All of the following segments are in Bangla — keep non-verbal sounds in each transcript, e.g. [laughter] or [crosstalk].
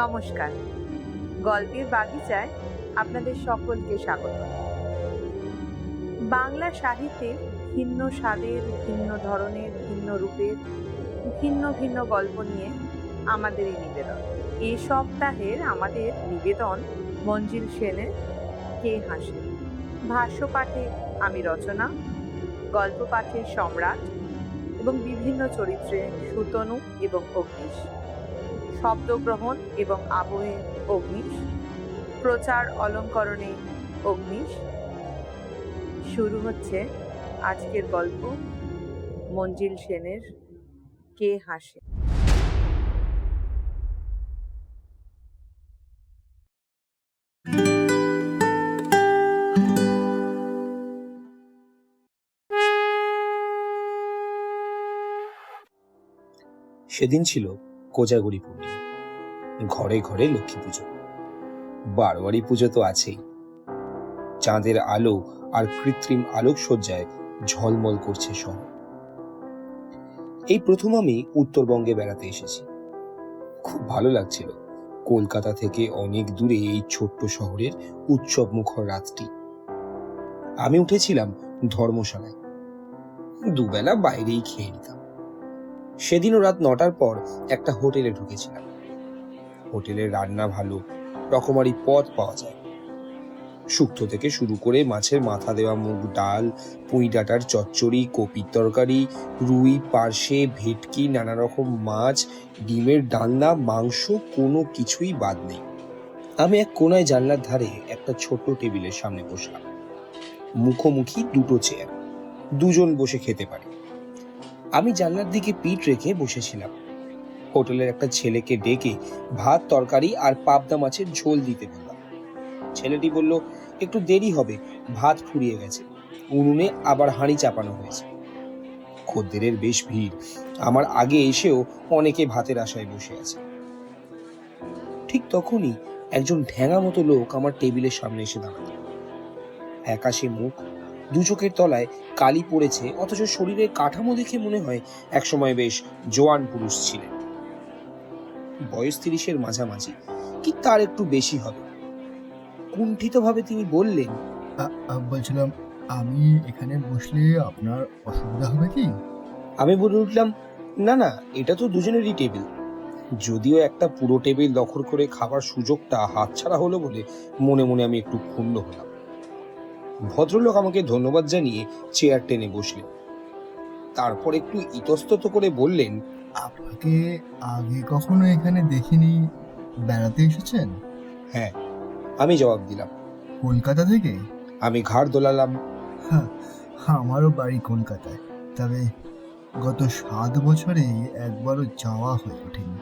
নমস্কার। গল্পের বাগিচায় আপনাদের সকলকে স্বাগত। বাংলা সাহিত্যে ভিন্ন স্বাদের, ভিন্ন ধরনের, ভিন্ন রূপের, ভিন্ন ভিন্ন গল্প নিয়ে আমাদের এই নিবেদন। এই সপ্তাহের আমাদের নিবেদন মঞ্জিল সেনের কে হাসে। ভাষ্য পাঠে আমি রচনা গল্প পাঠে সম্রাট এবং বিভিন্ন চরিত্রে সুতনু এবং অগ্নিশ। শব্দগ্রহণ এবং আবহে অগ্নিশ, প্রচার অলঙ্করণে অগ্নিশ। শুরু হচ্ছে আজকের গল্প, মঞ্জিল সেনের কে হাসে। সেদিন ছিল কোজাগরি পূর্ণিমা। ঘরে ঘরে লক্ষ্মী পুজো। বারোয়ারি পুজো তো আছেই। চাঁদের আলো আর কৃত্রিম আলোকসজ্জায় ঝলমল করছে শহর এই প্রথম আমি উত্তরবঙ্গে বেড়াতে এসেছি। খুব ভালো লাগছিল। কলকাতা থেকে অনেক দূরে এই ছোট্ট শহরের উৎসব মুখর রাতটি। আমি উঠেছিলাম ধর্মশালায়। দুবেলা বাইরেই খেয়ে নিতাম। সেদিনও রাত নটার পর একটা হোটেলে ঢুকেছিলাম। হোটেলের রান্না ভালো, রকমারি পদ পাওয়া যায়। শুক্তো থেকে শুরু করে মাছের মাথা দেওয়া মুগ ডাল, পুঁই ডাটার চচ্চড়ি, কপির তরকারি, রুই, পার্শে, ভেটকি, নানা রকম মাছ, ডিমের ডালনা, মাংস, কোনো কিছুই বাদ নেই। আমি এক কোনায় জানলার ধারে একটা ছোট্ট টেবিলের সামনে বসলাম। মুখোমুখি দুটো চেয়ার দুজন বসে খেতে পারে। আমি জানলার দিকে পিঠ রেখে বসেছিলাম। হোটেলের একটা ছেলেকে ডেকে ভাত, তরকারি আর পাবদা মাছের ঝোল দিতে বললাম। ছেলেটি বলল, একটু দেরি হবে, ভাত ফুরিয়ে গেছে। উনুনে আবার হাঁড়ি চাপানো হয়েছে। খদ্দেরের বেশ ভিড়। আমার আগে এসেও অনেকে ভাতের আশায় বসে আছে। ঠিক তখনই একজন ঢ্যাঙা মতো লোক আমার টেবিলের সামনে এসে দাঁড়াল। একাশে মুখ দু চোখের তলায় কালি পড়েছে অথচ শরীরের কাঠামো দেখে মনে হয় একসময় বেশ জোয়ান পুরুষ ছিলেন। বয়স তিরিশের মাঝামাঝি কি তার একটু বেশি হবে? কুণ্ঠিতভাবে তিনি বললেন বলছিলাম আমি এখানে বসলে আপনার অসুবিধা হবে কি? আমি বলে উঠলাম না না এটা তো দুজনেরই টেবিল। যদিও একটা পুরো টেবিল দখল করে খাবার সুযোগটা হাতছাড়া হলো বলে মনে মনে আমি একটু ক্ষুণ্ণ হলাম। ভদ্রলোক আমাকে ধন্যবাদ জানিয়ে চেয়ার টেনে বসলেন। তারপর একটু ইতস্তত করে বললেন আপনাকে আগে কখনো এখানে দেখিনি? বেড়াতে এসেছেন? হ্যাঁ আমি জবাব দিলাম। কলকাতা থেকে? আমি ঘাড় দোলালাম। হ্যাঁ আমারও বাড়ি কলকাতায়। তবে গত সাত বছরে একবারও যাওয়া হয়ে ওঠেনি।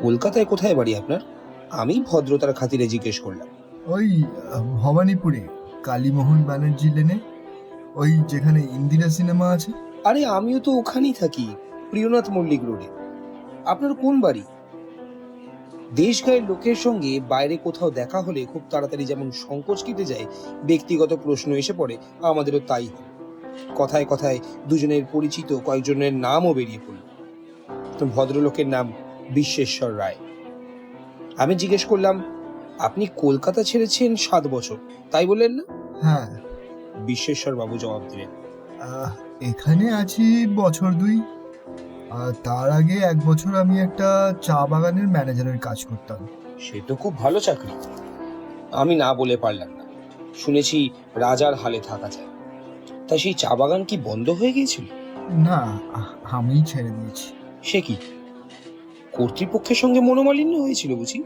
কলকাতায় কোথায় বাড়ি আপনার? আমি ভদ্রতার খাতিরে জিজ্ঞেস করলাম। ওই ভবানীপুরে। কালীমোহন ব্যানার্জি লেনে, ওই যেখানে ইন্দিরা সিনেমা আছে। আরে, আমিও তো ওখানেই থাকি, প্রিয়নাথ মল্লিক রোডে। আপনার কোন বাড়ি? দেশ গায়ের লোকের সঙ্গে বাইরে কোথাও দেখা হলে খুব তাড়াতাড়ি যেমন সংকোচ কেটে যায়, ব্যক্তিগত প্রশ্ন এসে পড়ে, আমাদেরও তাই কথায় কথায় দুজনের পরিচিত কয়েকজনের নামও বেরিয়ে পড়ল। ভদ্রলোকের নাম বিশ্বেশ্বর রায়। আমি জিজ্ঞেস করলাম আপনি কলকাতা ছেড়েছেন সাত বছর তাই বললেন না? হ্যাঁ। বিশ্বেশ্বর বাবু জবাব দিলেন। আহ, এখানে আছি বছর দুই। আর তার আগে এক বছর আমি একটা চা বাগানের ম্যানেজারের কাজ করতাম। সে তো খুব ভালো চাকরি। আমি না বলে পারলাম না। শুনেছি রাজার হালে থাকা যায়। তা সেই চা বাগান কি বন্ধ হয়ে গিয়েছিল? না আ- আমিই ছেড়ে দিয়েছি। সে কি? কর্তৃপক্ষের সঙ্গে মনোমালিন্য হয়েছিল বুঝি?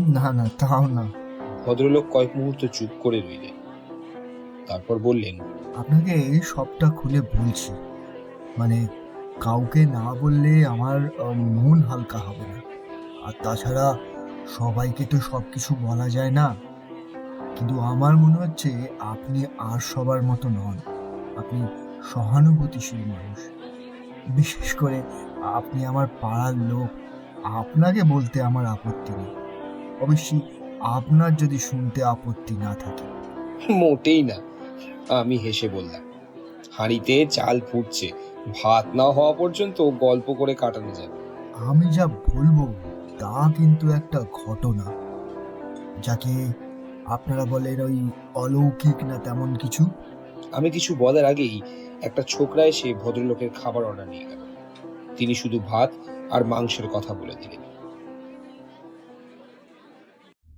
না না তাও না। ভদ্রলোক কয়েক মুহূর্ত চুপ করে রইলেন। তারপর বললেন আপনাকে এই সবটা খুলে বলছি। মানে কাউকে না বললে আমার মন হালকা হবে না। আর তাছাড়া সবাইকে তো সব কিছু বলা যায় না। কিন্তু আমার মনে হচ্ছে আপনি আর সবার মতো নন। আপনি সহানুভূতিশীল মানুষ। বিশেষ করে আপনি আমার পাড়ার লোক। আপনাকে বলতে আমার আপত্তি নেই। অবশ্যই আপনার যদি শুনতে আপত্তি না থাকে। মোটেই না আমি হেসে বললাম। হাঁড়িতে চাল ফুটছে ভাত না হওয়া পর্যন্ত গল্প করে কাটানো যাবে। আমি যা বলব তা তা কিন্তু একটা ঘটনা যাকে আপনারা বলেন ওই অলৌকিক না তেমন কিছু। আমি কিছু বলার আগেই একটা ছোকরা এসে ভদ্রলোকের খাবার অর্ডার নিয়ে গেল। তিনি শুধু ভাত আর মাংসের কথা বলে দিলেন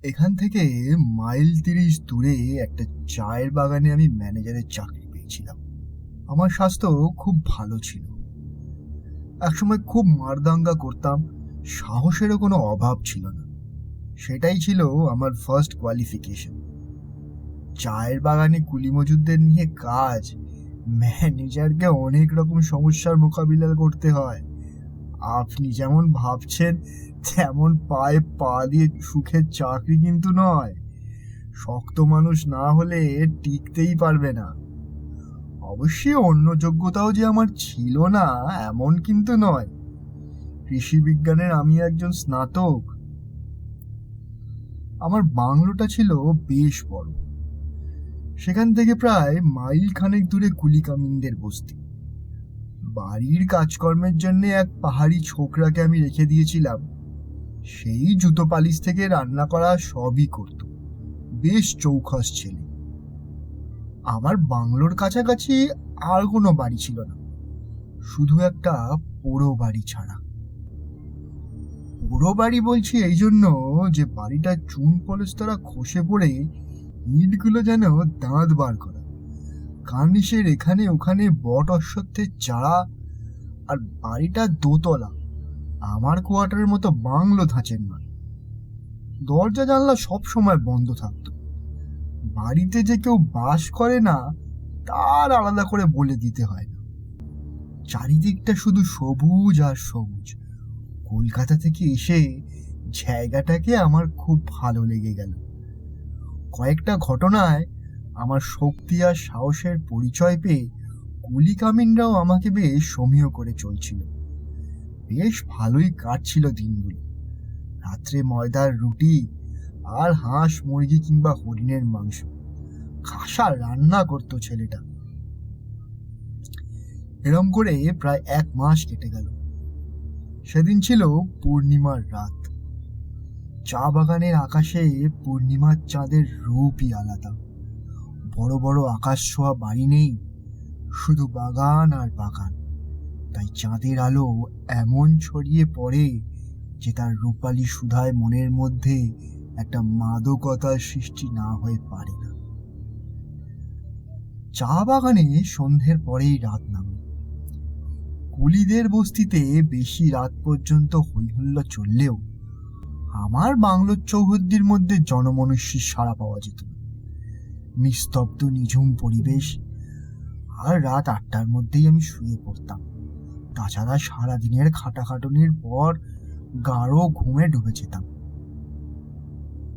এখান থেকে মাইল তিরিশ দূরে একটা চায়ের বাগানে আমি ম্যানেজারের চাকরি পেয়েছিলাম। আমার স্বাস্থ্য খুব ভালো ছিল। একসময় খুব মারদাঙ্গা করতাম, সাহসেরও কোনো অভাব ছিল না। সেটাই ছিল আমার ফার্স্ট কোয়ালিফিকেশন চায়ের বাগানে কুলি মজুরদের নিয়ে কাজ, ম্যানেজারকে অনেক রকম সমস্যার মোকাবিলা করতে হয়। আপনি যেমন ভাবছেন, তেমন পায়ে পা দিয়ে সুখের চাকরি কিন্তু নয়। শক্ত মানুষ না হলে টিকতেই পারবে না। অবশ্যই অন্য যোগ্যতাও যে আমার ছিল না, এমন কিন্তু নয়। কৃষি বিজ্ঞানের আমি একজন স্নাতক। আমার বাংলোটা ছিল বেশ বড়। সেখান থেকে প্রায় মাইল খানেক দূরে কুলি কামিনদের বস্তি। বাড়ির কাজকর্মের জন্য এক পাহাড়ি ছোকরাকে আমি রেখে দিয়েছিলাম। সেই জুতো পালিশ থেকে রান্না করা সবই করত। বেশ চৌখস ছেলে। আমার বাংলোর কাছাকাছি আর কোনো বাড়ি ছিল না। শুধু একটা পোড়ো বাড়ি ছাড়া। পোড়ো বাড়ি বলছি এই জন্য যে বাড়িটা চুন পলেস্তরা খসে পড়ে ইটগুলো যেন দাঁত বার করা। কার্নিশের এখানে, ওখানে বট অশ্বত্থের চারা আর বাড়িটা দোতলা। আমার কোয়ার্টারের মতো বাংলো ধাঁচের নয়। দরজা জানলা সব সময় বন্ধ থাকতো। বাড়িতে যে কেউ বাস করে না, তার আলাদা করে বলে দিতে হয় না। চারিদিকটা শুধু সবুজ আর সবুজ। কলকাতা থেকে এসে জায়গাটাকে আমার খুব ভালো লেগে গেল। কয়েকটা ঘটনায় আমার শক্তি আর সাহসের পরিচয় পেয়ে কুলি কামিনরাও আমাকে বেশ সমীহ করে চলছিল। বেশ ভালোই কাটছিল দিনগুলো। রাত্রে ময়দার রুটি আর হাঁস, মুরগি কিংবা হরিণের মাংস। খাসা রান্না করতো ছেলেটা। এরম করে প্রায় এক মাস কেটে গেল। সেদিন ছিল পূর্ণিমার রাত। চা বাগানের আকাশে পূর্ণিমার চাঁদের রূপই আলাদা। বড় বড় আকাশ ছোঁয়া বাড়ি নেই, শুধু বাগান আর বাগান। তাই চাঁদের আলো এমন ছড়িয়ে পড়ে যে তার রূপালী সুধায় মনের মধ্যে একটা মাদকতার সৃষ্টি না হয়ে পারে না। চা বাগানে সন্ধ্যের পরেই রাত নামে। কুলিদের বস্তিতে বেশি রাত পর্যন্ত হৈহুল্লা চললেও আমার বাংলোর চৌহদ্দির মধ্যে জনমনুষ্যের সাড়া পাওয়া যেত না। নিস্তব্ধ নিঝুম পরিবেশ। আর রাত আটটার মধ্যেই আমি শুয়ে পড়তাম। তাছাড়া সারাদিনের খাটাখাটনির পর গাঢ় ঘুমে ডুবে যেতাম।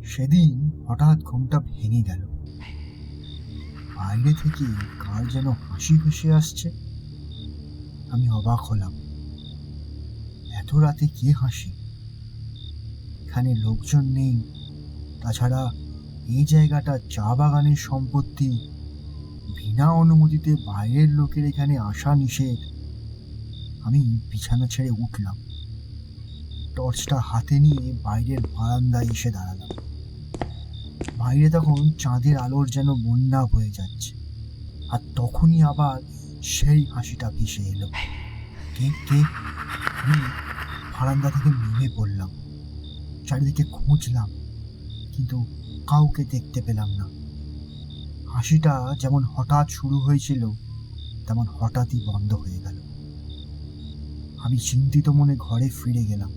সেদিন হঠাৎ ঘুমটা ভেঙে গেল। বাইরে থেকে কার যেন হাসি ভেসে আসছে। আমি অবাক হলাম। এত রাতে কে হাসি? এখানে লোকজন নেই। তাছাড়া এই জায়গাটা চা বাগানের সম্পত্তি। বিনা অনুমতিতে বাইরের লোকের এখানে আসা নিষেধ। আমি বিছানা ছেড়ে উঠলাম। টর্চটা হাতে নিয়ে বাইরের বারান্দায় এসে দাঁড়ালাম। বাইরে তখন চাঁদের আলোর যেন বন্যা হয়ে যাচ্ছে। আর তখনই আবার সেই হাসিটা ভেসে এলো। কে কে? আমি বারান্দা থেকে নেমে পড়লাম। চারিদিকে খুঁজলাম। কিন্তু কাউকে দেখতে পেলাম না। হাসিটা যেমন হঠাৎ শুরু হয়েছিল, তেমন হঠাৎই বন্ধ হয়ে গেল। আমি চিন্তিত মনে ঘরে ফিরে গেলাম।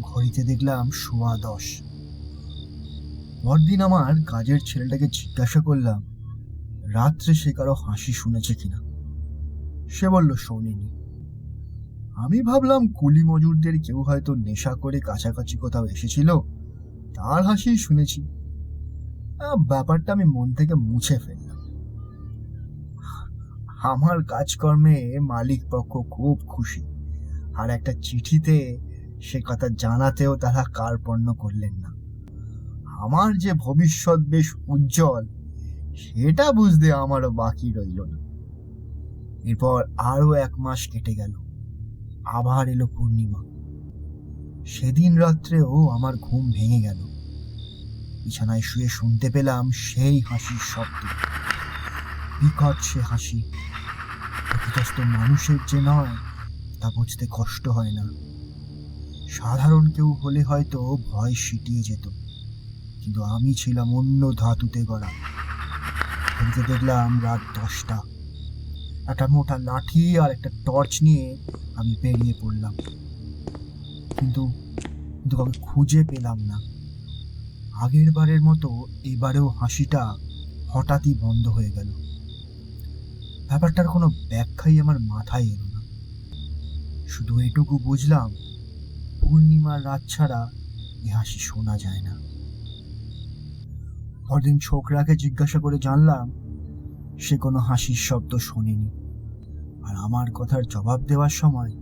ঘড়িতে দেখলাম সোয়া দশ। পরদিন আমার কাজের ছেলেটাকে জিজ্ঞাসা করলাম, রাত্রে সে কারও হাসি শুনেছে কিনা? সে বলল, শোনেনি। আমি ভাবলাম, কুলি মজুরদের কেউ হয়তো নেশা করে কাছাকাছি কোথাও এসেছিল তার হাসি শুনেছি। ব্যাপারটা আমি মন থেকে মুছে ফেললাম। আমার কাজকর্মে মালিক পক্ষ খুব খুশি। আর একটা চিঠিতে সে কথা জানাতেও তারা কার্পণ্য করলেন না। আমার যে ভবিষ্যৎ বেশ উজ্জ্বল, সেটা বুঝতে আমারও বাকি রইল না। এরপর আরও এক মাস কেটে গেল। আবার এলো পূর্ণিমা। সেদিন রাত্রেও আমার ঘুম ভেঙে গেল। বিছানায় শুয়ে শুনতে পেলাম সেই হাসির শব্দ। বিকট সে হাসি। প্রকৃতস্থ মানুষের যে নয়, তা বুঝতে কষ্ট হয় না। সাধারণ কেউ হলে হয়তো ভয় সিটিয়ে যেত। কিন্তু আমি ছিলাম অন্য ধাতুতে গড়া। ঘড়িতে দেখলাম রাত দশটা। একটা মোটা লাঠি আর একটা টর্চ নিয়ে আমি বেরিয়ে পড়লাম। কিন্তু কিন্তু কাউকে খুঁজে পেলাম না। আগের বারের মতো এবারেও হাসিটা হঠাৎই বন্ধ হয়ে গেল। ব্যাপারটার কোনো ব্যাখ্যাই আমার মাথায় এলো না। শুধু এটুকু বুঝলাম, পূর্ণিমার রাত ছাড়া এ হাসি শোনা যায় না। পরদিন ছোকরাকে জিজ্ঞাসা করে জানলাম, সে কোনো হাসির শব্দ শোনেনি। আর আমার কথার জবাব দেওয়ার সময়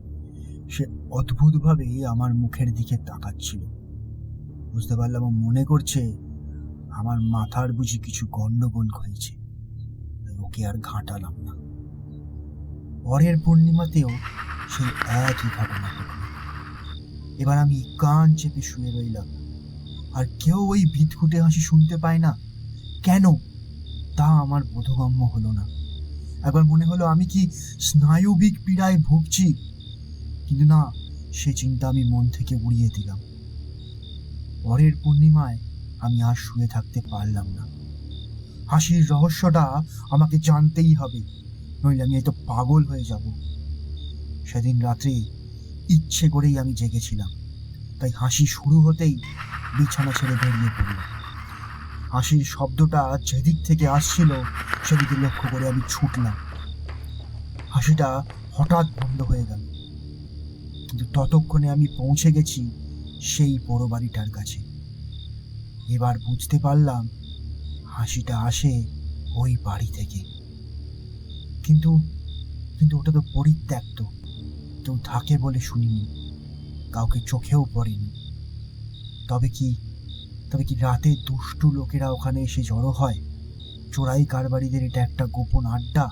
সে অদ্ভুতভাবে আমার মুখের দিকে তাকাচ্ছিল। বুঝতে পারলাম মনে করছে আমার মাথার বুঝি কিছু গন্ডগোল হয়েছে ওকে আর ঘাঁটালাম না। পরের পূর্ণিমাতেও সেই একই ঘটনা ঘটল। এবার আমি কান চেপে শুয়ে রইলাম, আর কেউ ওই ভিতকুটে হাসি শুনতে পায় না। কেন? তা আমার বোধগম্য হলো না। একবার মনে হলো আমি কি স্নায়ুবিক পীড়ায় ভুগছি, কিন্তু না সে চিন্তা আমি মন থেকে উড়িয়ে দিলাম। পরের পূর্ণিমায় আমি আর শুয়ে থাকতে পারলাম না। হাসির রহস্যটা আমাকে জানতেই হবে, নইলে আমি হয়তো পাগল হয়ে যাব। সেদিন রাত্রে ইচ্ছে করেই আমি জেগেছিলাম, তাই হাসি শুরু হতেই বিছানা ছেড়ে বেরিয়ে পড়লাম। হাসির শব্দটা যেদিক থেকে আসছিল, সেদিকে লক্ষ্য করে আমি ছুটলাম। হাসিটা হঠাৎ বন্ধ হয়ে গেল। কিন্তু ততক্ষণে আমি পৌঁছে গেছি সেই বড় বাড়িটার কাছে। এবার বুঝতে পারলাম হাসিটা আসে ওই বাড়ি থেকে। কিন্তু কিন্তু ওটা তো পরিত্যক্ত। কেউ থাকে বলে শুনিনি, কাউকে চোখেও পড়েনি। তবে কি তবে কি রাতে দুষ্টু লোকেরা ওখানে এসে জড়ো হয়? চোরাই কারবারিদের এটা একটা গোপন আড্ডা?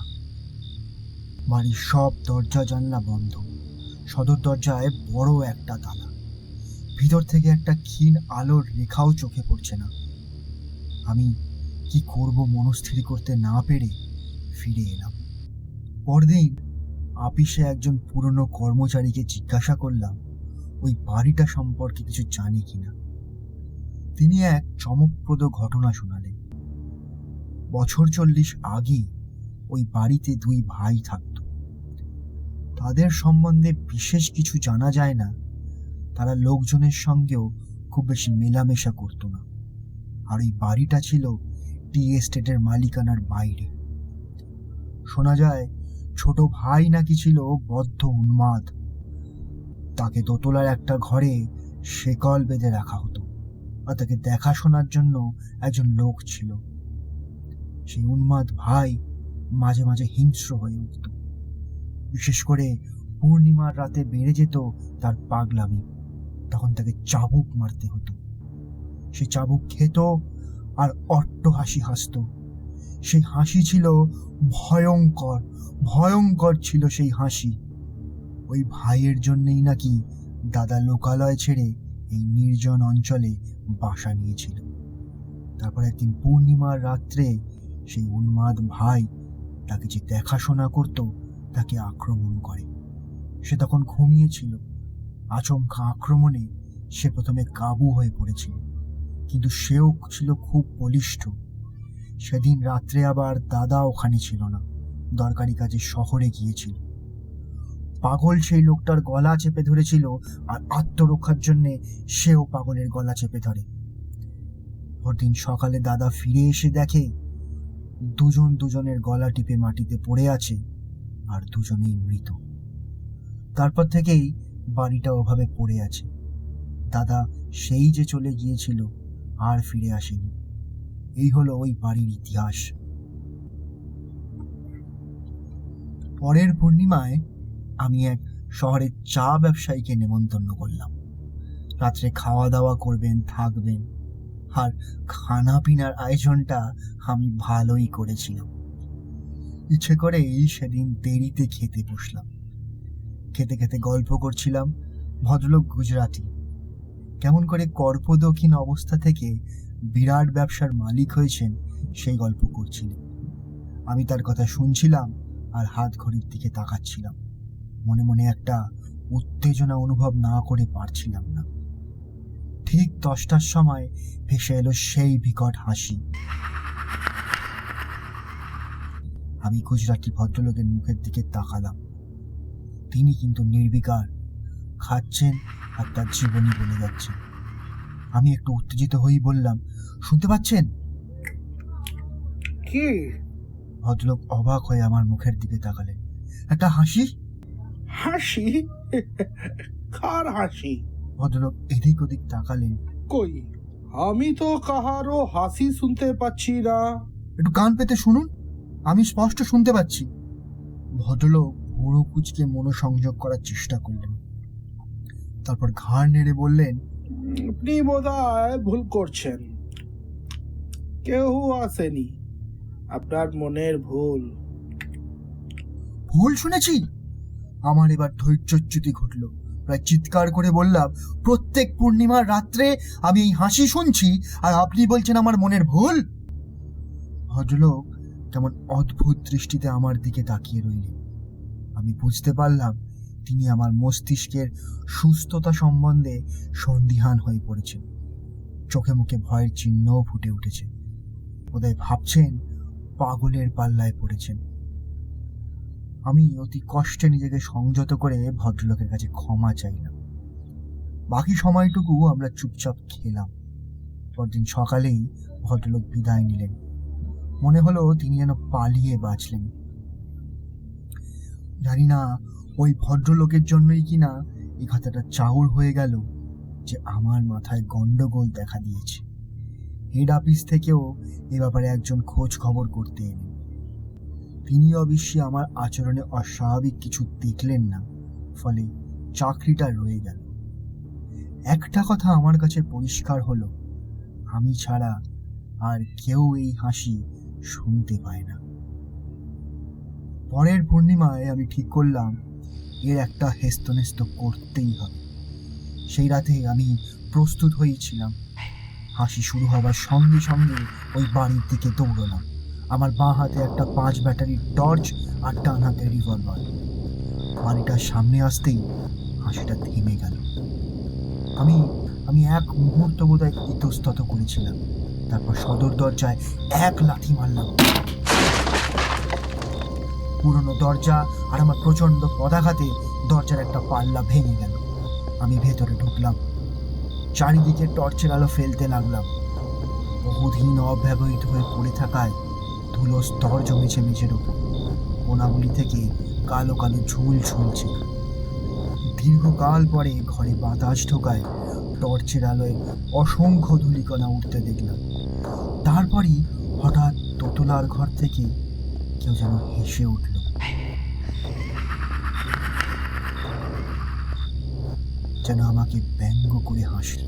বাড়ির সব দরজা জানলা বন্ধ। সদর দরজায় বড় একটা তালা। ভিতর থেকে একটা ক্ষীণ আলোর রেখাও চোখে পড়ছে না। আমি কি করব মনস্থির করতে না পেরে ফিরে এলাম। পরদিন আপিসে একজন পুরনো কর্মচারীকে জিজ্ঞাসা করলাম, ওই বাড়িটা সম্পর্কে কিছু জানে কিনা তিনি এক চমকপ্রদ ঘটনা শোনালেন। বছর চল্লিশ আগে ওই বাড়িতে দুই ভাই থাকত। তাদের সম্বন্ধে বিশেষ কিছু জানা যায় না। তারা লোকজনের সঙ্গেও খুব বেশি মেলামেশা করতো না। আর ওই বাড়িটা ছিল টি এস্টেটের মালিকানার বাইরে। শোনা যায়, ছোট ভাই নাকি ছিল বদ্ধ উন্মাদ। তাকে দোতলার একটা ঘরে শেকল বেঁধে রাখা হতো আর তাকে দেখাশোনার জন্য একজন লোক ছিল। সেই উন্মাদ ভাই মাঝে মাঝে হিংস্র হয়ে উঠত। বিশেষ করে পূর্ণিমার রাতে বেড়ে যেত তার পাগলামি। তখন তাকে চাবুক মারতে হতো। সে চাবুক খেত আর অট্ট হাসি হাসত। সেই হাসি ছিল ভয়ঙ্কর ভয়ঙ্কর ছিল সেই হাসি। ওই ভাইয়ের জন্যই নাকি দাদা লোকালয় ছেড়ে এই নির্জন অঞ্চলে বাসা নিয়েছিল। তারপর একদিন পূর্ণিমার রাত্রে সেই উন্মাদ ভাই তাকে যে দেখাশোনা করত তাকে আক্রমণ করে। সে তখন ঘুমিয়েছিল। আচমকা আক্রমণে সে প্রথমে কাবু হয়ে পড়েছিল, কিন্তু সেও ছিল খুব বলিষ্ঠ। সেদিন রাত্রে আবার দাদা ওখানে ছিল না, দরকারি কাজে শহরে গিয়েছিল। পাগল সেই লোকটার গলা চেপে ধরেছিল আর আত্মরক্ষার জন্যে সেও পাগলের গলা চেপে ধরে। পরদিন সকালে দাদা ফিরে এসে দেখে, দুজন দুজনের গলা টিপে মাটিতে পড়ে আছে। আর দুজনেই মৃত। তারপর থেকেই বাড়িটা ওভাবে পড়ে আছে। দাদা সেই যে চলে গিয়েছিল, আর ফিরে আসেনি। এই হলো ওই বাড়ির ইতিহাস। পরের পূর্ণিমায় আমি এক শহরের চা ব্যবসায়ীকে নেমন্তন্ন করলাম। রাত্রে খাওয়া দাওয়া করবেন, থাকবেন, আর খানা পিনার আয়োজনটা আমি ভালোই করেছিলাম। ইচ্ছে করেই সেদিন দেরিতে খেতে বসলাম। খেতে খেতে গল্প করছিলাম ভদ্রলোক গুজরাটি। কেমন করে কর্পদক্ষিণ অবস্থা থেকে বিরাট ব্যবসার মালিক হয়েছেন সেই গল্প করছিলেন। আমি তার কথা শুনছিলাম আর হাত ঘড়ির দিকে তাকাচ্ছিলাম। মনে মনে একটা উত্তেজনা অনুভব না করে পারছিলাম না। ঠিক দশটার সময় ভেসে এলো সেই বিকট হাসি। আমি গুজরাটি ভদ্রলোকের মুখের দিকে তাকালাম। তিনি কিন্তু নির্বিকার খাচ্ছেন আর তার জীবনী বলে যাচ্ছেন। আমি একটু উত্তেজিত হয়েই বললাম শুনতে পাচ্ছেন? কি? ভদ্রলোক অবাক হয়ে আমার মুখের দিকে তাকালেন। একটা হাসি? হাসি? কার হাসি? ভদ্রলোক এদিক ওদিক তাকালেন। কই? আমি তো কাহারও হাসি শুনতে পাচ্ছি না। একটু কান পেতে শুনুন। আমি স্পষ্ট শুনতে পাচ্ছি। ভদ্রলোক ভুড়ো কুচকে মনোসংযোগ করার চেষ্টা করলেন। তারপর ঘাড় নেড়ে বললেন আপনি বোধহয় ভুল করছেন। কেউ আসেনি। আপনার মনের ভুল। ভুল শুনেছি? আমার এবার ধৈর্যচ্যুতি ঘটল। প্রায় চিৎকার করে বললাম প্রত্যেক পূর্ণিমার রাত্রে আমি এই হাসি শুনছি আর আপনি বলছেন আমার মনের ভুল? ভদ্রলোক কেমন অদ্ভুত দৃষ্টিতে আমার দিকে তাকিয়ে রইলেন। আমি বুঝতে পারলাম তিনি আমার মস্তিষ্কের সুস্থতা সম্বন্ধে সন্দিহান হয়ে পড়েছেন। চোখে মুখে ভয়ের চিহ্নও ফুটে উঠেছে। বোধহয় ভাবছেন পাগলের পাল্লায় পড়েছেন। আমি অতি কষ্টে নিজেকে সংযত করে ভদ্রলোকের কাছে ক্ষমা চাইলাম। বাকি সময়টুকু আমরা চুপচাপ খেলাম। পরদিন সকালেই ভদ্রলোক বিদায় নিলেন। মনে হলো তিনি যেন পালিয়ে বাঁচলেন। জানি না ওই ভদ্রলোকের জন্যই কিনা এই কথাটা চাউর হয়ে গেল যে আমার মাথায় গন্ডগোল দেখা দিয়েছে। হেড অফিস থেকেও এ ব্যাপারে একজন খোঁজ খবর করতে এলেন। তিনি অবশ্যই আমার আচরণে অস্বাভাবিক কিছু দেখলেন না, ফলে চাকরিটা রয়ে গেল। একটা কথা আমার কাছে পরিষ্কার হলো, আমি ছাড়া আর কেউ এই হাসি শুনতে পায় না। পরের পূর্ণিমায় আমি ঠিক করলাম, এর একটা হেস্তনেস্ত করতেই হবে। সেই রাতে আমি প্রস্তুত হয়েছিলাম। হাসি শুরু হবার সঙ্গে সঙ্গে ওই বাড়ির দিকে দৌড়লাম। আমার বাঁ হাতে একটা পাঁচ ব্যাটারির টর্চ আর ডান হাতে রিভলভার। বাড়িটার সামনে আসতেই হাসিটা থেমে গেল। আমি আমি এক মুহূর্ত বোধহয় ইতস্তত করেছিলাম। তারপর সদর দরজায় এক লাথি মারলাম। পুরনো দরজা আর আমার প্রচণ্ড পদাঘাতে দরজার একটা পাল্লা ভেঙে গেল। আমি ভেতরে ঢুকলাম। চারিদিকে টর্চের আলো ফেলতে লাগলাম। বহুদিন অব্যবহৃত হয়ে পড়ে থাকায় ধুলো স্তর জমেছে মেঝের উপর। কোনাগুলি থেকে কালো কালো ঝুল ঝুলছে। দীর্ঘকাল পরে ঘরে বাতাস ঢোকায় টর্চের আলোয় অসংখ্য ধূলিকণা উঠতে দেখলাম। তারপরই হঠাৎ দোতলার ঘর থেকে কেউ যেন হেসে উঠল। যেন আমাকে ব্যঙ্গ করে হাসল।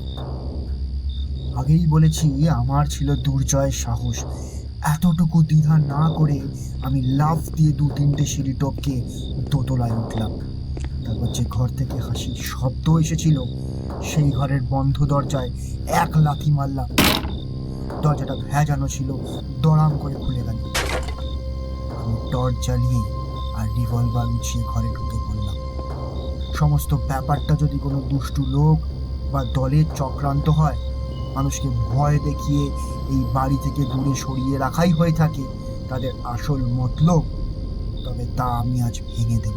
আগেই বলেছি, আমার ছিল দুর্জয় সাহস। এতটুকু দ্বিধা না করে আমি লাফ দিয়ে দু তিনটে সিঁড়ি টপকে দোতলায় উঠলাম। তারপর যে ঘর থেকে হাসির শব্দ এসেছিল সেই ঘরের বন্ধ দরজায় এক লাথি মারলাম। দরজাটা ভেজানো ছিল, দড়াম করে খুলে গেল। আমি টর্চ জ্বালিয়ে আর রিভলভার উঠিয়ে ঘরে ঢুকে পড়লাম। সমস্ত ব্যাপারটা যদি কোনো দুষ্টু লোক বা দলের চক্রান্ত হয়, মানুষকে ভয় দেখিয়ে এই বাড়ি থেকে দূরে সরিয়ে রাখাই হয়ে থাকে, তাদের আসল মতলব, তবে তা আমি আজ ভেঙে দেব।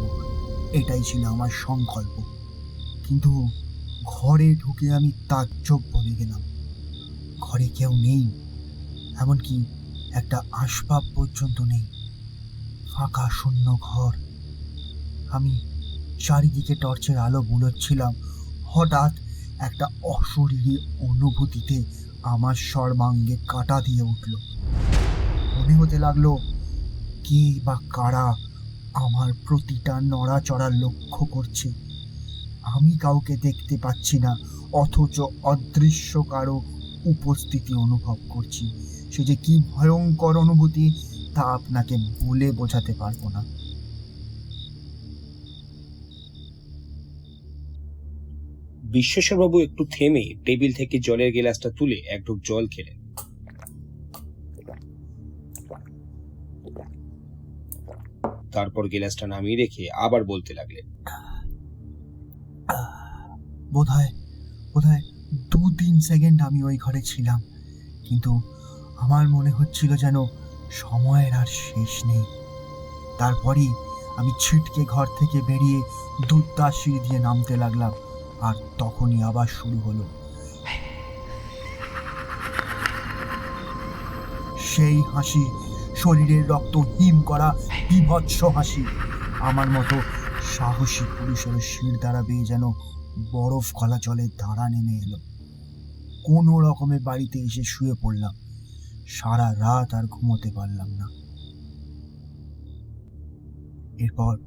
এটাই ছিল আমার সংকল্প। কিন্তু ঘরে ঢুকে আমি তাজ্জব বলে গেলাম। ঘরে কেউ নেই, এমনকি একটা আসবাব পর্যন্ত নেই। ফাঁকা শূন্য ঘর। আমি চারিদিকে টর্চের আলো বুলোচ্ছিলাম। হঠাৎ একটা অশরীরী অনুভূতিতে আমার সর্বাঙ্গে কাটা দিয়ে উঠল। মনে হতে লাগল, কে বা কারা আমার প্রতিটা নড়াচড়া লক্ষ্য করছে? আমি কাউকে দেখতে পাচ্ছি না, অথচ অদৃশ্য কারও উপস্থিতি অনুভব করছি। সে যে কি ভয়ঙ্কর অনুভূতি, তা আপনাকে বলে বোঝাতে পারব না। বিশ্বেশ্বরবাবু একটু থেমে টেবিল থেকে জলের গ্লাসটা তুলে এক ঢোক জল খেলেন। তারপর গ্লাসটা নামিয়ে রেখে আবার বলতে লাগলেন বোধ হয় বোধ হয় দু তিন সেকেন্ড আমি ওই ঘরে ছিলাম। কিন্তু আমার মনে হচ্ছিল যেন সময়ের আর শেষ নেই। তারপরই আমি ছিটকে ঘর থেকে বেরিয়ে দুধটা সিঁড়ি দিয়ে নামতে লাগলাম, আর তখনই আবার শুরু হলো। সেই হাসি, শরীরের রক্ত হিম করা বিভৎস হাসি, আমার মতো সাহসী পুরুষের শির দ্বারা বেয়ে যেন বরফ গলা জলের ধারা নেমে এলো। কোনো রকমে বাড়িতে এসে শুয়ে পড়লাম। সারা রাত আর ঘুমোতে পারলাম না। এরপর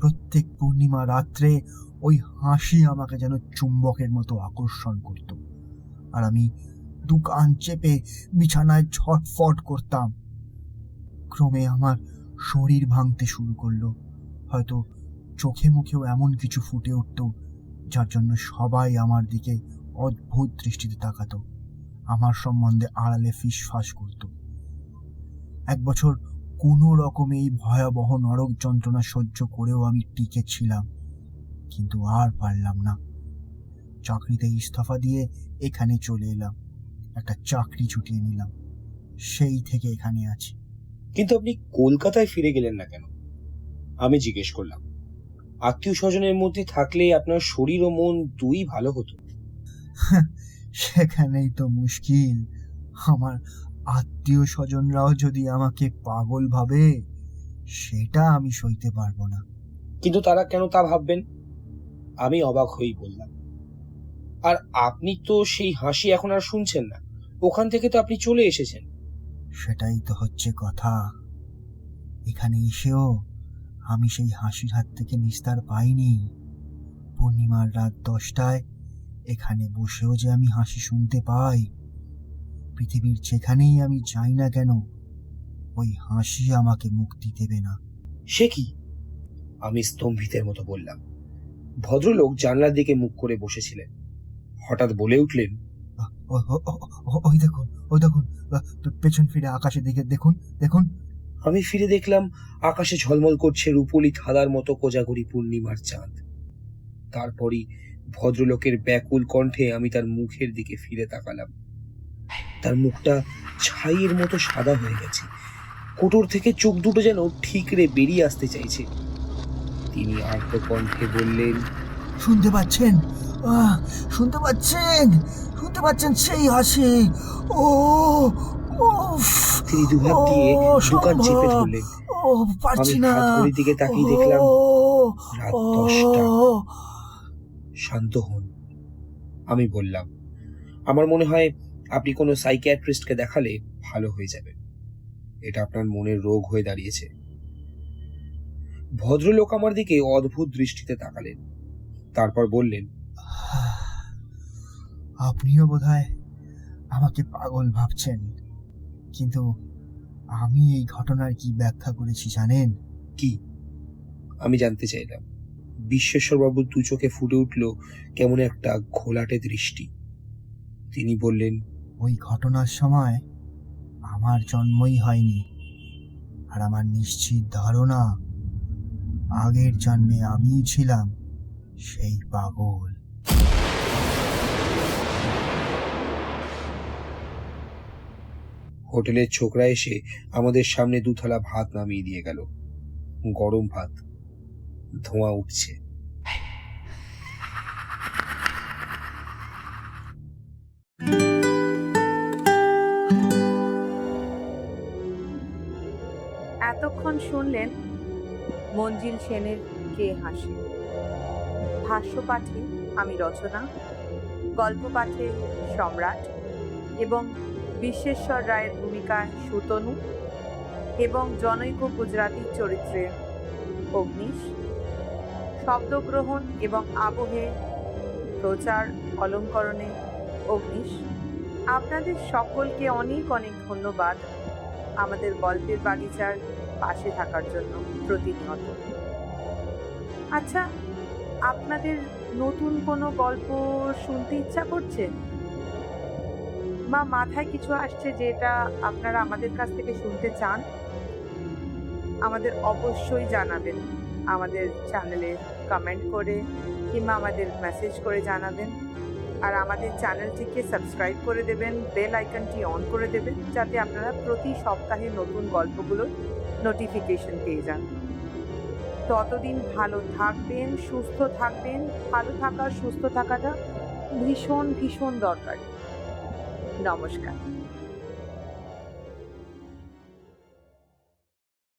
প্রত্যেক পূর্ণিমা রাত্রে ওই হাসি আমাকে যেন চুম্বকের মতো আকর্ষণ করত। আর আমি দু কান চেপে বিছানায় ছটফট করতাম। ক্রমে আমার শরীর ভাঙতে শুরু করল। হয়তো চোখে মুখেও এমন কিছু ফুটে উঠতো যার জন্য সবাই আমার দিকে অদ্ভুত দৃষ্টিতে তাকাতো। আমার সম্বন্ধে আড়ালে ফিস ফিসফাস করত। এক বছর কোনো রকমে এই ভয়াবহ নরক যন্ত্রণা সহ্য করেও আমি টিকে ছিলাম, কিন্তু আর পারলাম না। চাকরিতে ইস্তফা দিয়ে এখানে চলে এলাম। একটা চাকরি ছুটিয়ে নিলাম। সেই থেকে এখানে আছি। কিন্তু আপনি কলকাতায় ফিরে গেলেন না কেন? আমি জিজ্ঞেস করলাম। আত্মীয় স্বজনের মধ্যে থাকলে আপনার শরীর ও মন দুই ভালো হতো। [laughs] সেখানেই তো মুশকিল। আমার আত্মীয় স্বজনরাও যদি আমাকে পাগল ভাবে সেটা আমি সইতে পারব না। কিন্তু তারা কেন তা ভাববেন? আমি অবাক হয়েই বললাম। আর আপনি তো সেই হাসি এখন আর শুনছেন না। ওখান থেকে তো আপনি চলে এসেছেন। সেটাই তো হচ্ছে কথা। এখানে এসেও আমি সেই হাসির হাত থেকে নিস্তার পাইনি। পূর্ণিমার রাত দশটায় এখানে বসেও যে আমি হাসি শুনতে পাই পৃথিবীর যেখানেই আমি যাই না কেন ওই হাসি আমাকে মুক্তি দেবে না। সে কি? আমি স্তম্ভিতের মতো বললাম। ভদ্রলোক জানলার দিকে মুখ করে বসেছিলেন। হঠাৎ বলে উঠলেন ওই দেখুন ওই দেখুন পেছন ফিরে আকাশের দিকে দেখুন দেখুন। আমি ফিরে দেখলাম আকাশে ঝলমল করছে রূপলি থালার মতো কোজাগরি পূর্ণিমার চাঁদ। তারপরই ভদ্রলোকের ব্যাকুল কণ্ঠে আমি তার মুখের দিকে ফিরে তাকালাম। তার মুখটা ছাইয়ের মতো সাদা হয়ে গেছে। কোটর থেকে চোখ দুটো যেন ঠিকরে বেরিয়ে আসতে চাইছে। তিনি আর্ত কণ্ঠে বললেন, শুনতে পাচ্ছেন? শুনতে পাচ্ছেন? শুনতে পাচ্ছেন সেই হাসি? ও তিনি দুহাত দিয়ে দোকান চেপে ধরলেন ও পারছি আমি না। ঘড়ির দিকে তাকিয়ে দেখলাম রাত দশটা। শান্ত হন। আমি বললাম আমার মনে হয় আপনি কোনো সাইকিয়াট্রিস্টকে দেখালে ভালো হয়ে যাবে। এটা আপনার মনের রোগ হয়ে দাঁড়িয়েছে। ভদ্রলোক আমার দিকে অদ্ভুত দৃষ্টিতে তাকালেন। তারপর বললেন আপনিও বোধহয় আমাকে পাগল ভাবছেন। কিন্তু আমি এই ঘটনার কি ব্যাখ্যা করেছি জানেন? কি? আমি জানতে চাইলাম। বিশ্বেশ্বরবাবুর দু চোখে ফুটে উঠল কেমন একটা ঘোলাটে দৃষ্টি। তিনি বললেন ওই ঘটনার সময় আমার জন্মই হয়নি আর আমার নিশ্চিত ধারণা আগের জন্মে আমিই ছিলাম সেই পাগল। হোটেলের ছোকরা এসে আমাদের সামনে দু থালা ভাত নামিয়ে দিয়ে গেল। গরম ভাত। ধোঁয়া উঠছে। এতক্ষণ শুনলেন মঞ্জিল সেনের কে হাসে। ভাষ্য পাঠে আমি রচনা, গল্প পাঠে সম্রাট এবং বিশ্বেশ্বর রায়ের ভূমিকায় সুতনু এবং জনৈক গুজরাটির চরিত্রে অগ্নিশ। শব্দগ্রহণ এবং আবহে প্রচার অলঙ্করণে অগ্নিশ। আপনাদের সকলকে অনেক অনেক ধন্যবাদ আমাদের গল্পের বাগিচার পাশে থাকার জন্য প্রতিনিয়ত। আচ্ছা আপনাদের নতুন কোনো গল্প শুনতে ইচ্ছা করছে? বা মাথায় কিছু আসছে যেটা আপনারা আমাদের কাছ থেকে শুনতে চান, আমাদের অবশ্যই জানাবেন। আমাদের চ্যানেলে কমেন্ট করে কিংবা আমাদের মেসেজ করে জানাবেন। আর আমাদের চ্যানেলটিকে সাবস্ক্রাইব করে দেবেন বেল আইকনটি অন করে দেবেন, যাতে আপনারা প্রতি সপ্তাহে নতুন গল্পগুলোর নোটিফিকেশন পেয়ে যান। ততদিন ভালো থাকবেন, সুস্থ থাকবেন। ভালো থাকা, সুস্থ থাকাটা ভীষণ ভীষণ দরকার। নমস্কার।